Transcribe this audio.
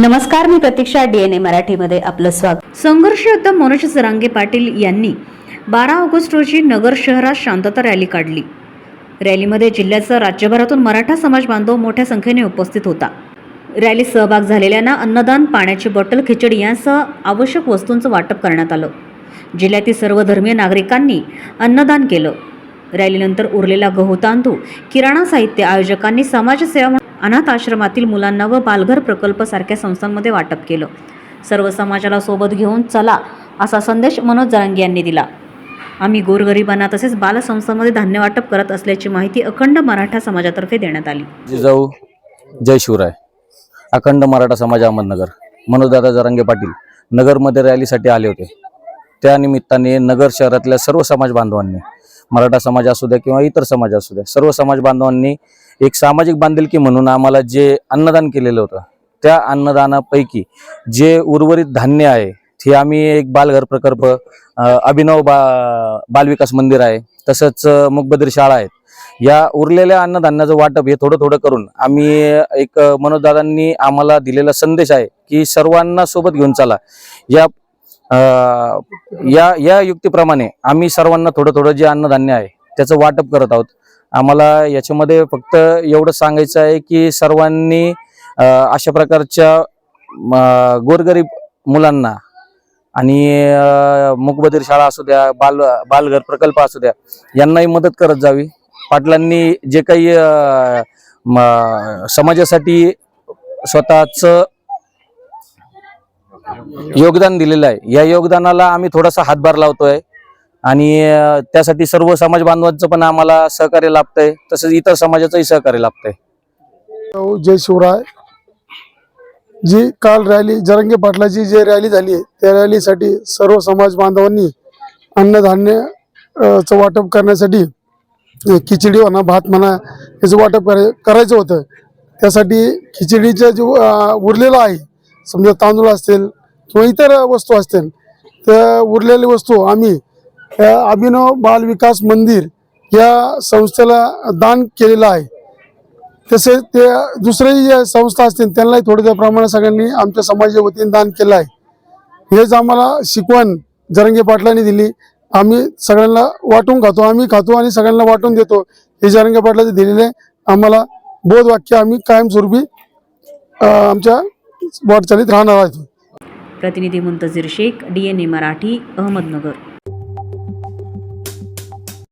नमस्कार मी प्रतीक्षा डीएनए मराठीमध्ये आपलं स्वागत. संघर्ष योद्धा मनोज जरांगे पाटील यांनी बारा ऑगस्ट रोजी नगर शहरात शांतता रॅली काढली. रॅलीमध्ये जिल्ह्याचा राज्यभरातून मराठा समाज बांधव मोठ्या संख्येने उपस्थित होता. रॅलीत सहभाग झालेल्यांना अन्नदान पाण्याची बॉटल खिचडी यांसह आवश्यक वस्तूंचं वाटप करण्यात आलं. जिल्ह्यातील सर्व धर्मीय नागरिकांनी अन्नदान केलं. रॅलीनंतर उरलेला गहू तांदूळ किराणा साहित्य आयोजकांनी समाजसेवा अनाथ आश्रमातील मुलांना व बालघर प्रकल्पसारख्या संस्थांमध्ये वाटप केलं. सर्व समाजाला सोबत घेऊन चला असा संदेश मनोज जरांगे यांनी दिला. आम्ही गोरगरिबांना तसेच बालसंस्थांमध्ये धान्य वाटप करत असल्याची माहिती अखंड मराठा समाजातर्फे देण्यात आली. जाऊ जय शिवराय. अखंड मराठा समाज अहमदनगर. मनोजदादा जरांगे पाटील नगरमध्ये रॅलीसाठी आले होते. त्या निमित्ताने नगर शहरातल्या सर्व समाज बांधवांनी मराठा समाज असू द्या किंवा इतर समाज असू द्या सर्व समाज बांधवांनी एक सामाजिक बांधिलकी म्हणून आम्हाला जे अन्नदान केलेलं होतं त्या अन्नदानापैकी जे उर्वरित धान्य आहे ते आम्ही एक बालघर प्रकल्प अभिनव बा बालविकास मंदिर आहे तसंच अ, शाळा आहेत. या उरलेल्या अन्नधान्याचं वाटप हे थोडं थोडं करून आम्ही एक मनोजदादांनी आम्हाला दिलेला संदेश आहे की सर्वांना सोबत घेऊन चला. या आ, या या युक्तीप्रमाणे आम्ही सर्वांना थोडं थोडं जे अन्नधान्य आहे त्याचं वाटप करत आहोत. आम्हाला याच्यामध्ये फक्त एवढं सांगायचं आहे की सर्वांनी अशा प्रकारच्या गोरगरीब मुलांना आणि अं, शाळा असू द्या बाल बालघर प्रकल्प असू द्या यांनाही मदत करत जावी. पाटलांनी जे काही समाजासाठी स्वतःच योगदान दिलेलं आहे. या योगदानाला आम्ही थोडासा हातभार लावतोय. आणि त्यासाठी सर्व समाज बांधवांचं पण आम्हाला सहकार्य लाभतंय. तसंच इतर समाजाचंही सहकार्य लाभतंय. जय शिवराय. जी काल रॅली जरंगे पाटलाची जी रॅली झाली त्या रॅलीसाठी सर्व समाज बांधवांनी अन्नधान्य चं वाटप करण्यासाठी खिचडी म्हणा भात म्हणा याचं वाटप कराय करायचं होतं. त्यासाठी खिचडीचं जे उरलेलं आहे समजा तांदूळ असतील किंवा इतर वस्तू असतील त्या उरलेली वस्तू आम्ही अभिनव बाल विकास मंदिर या संस्थेला दान केलेलं आहे. तसेच ते दुसरेही ज्या संस्था असतील त्यांनाही थोड्या प्रमाणात सगळ्यांनी आमच्या समाजाच्या वतीने दान केलं आहे. हेच आम्हाला शिकवण जरंगे पाटलांनी दिली. आम्ही सगळ्यांना वाटून खातो आम्ही खातो आणि सगळ्यांना वाटून देतो. हे जरंगे पाटलाचे दिलेले आम्हाला बोध वाक्य आम्ही कायमस्वरूपी आमच्या वाटचालीत राहणार आहोत. प्रतिनिधी मुंतजीर शेख डीएनए मराठी अहमदनगर.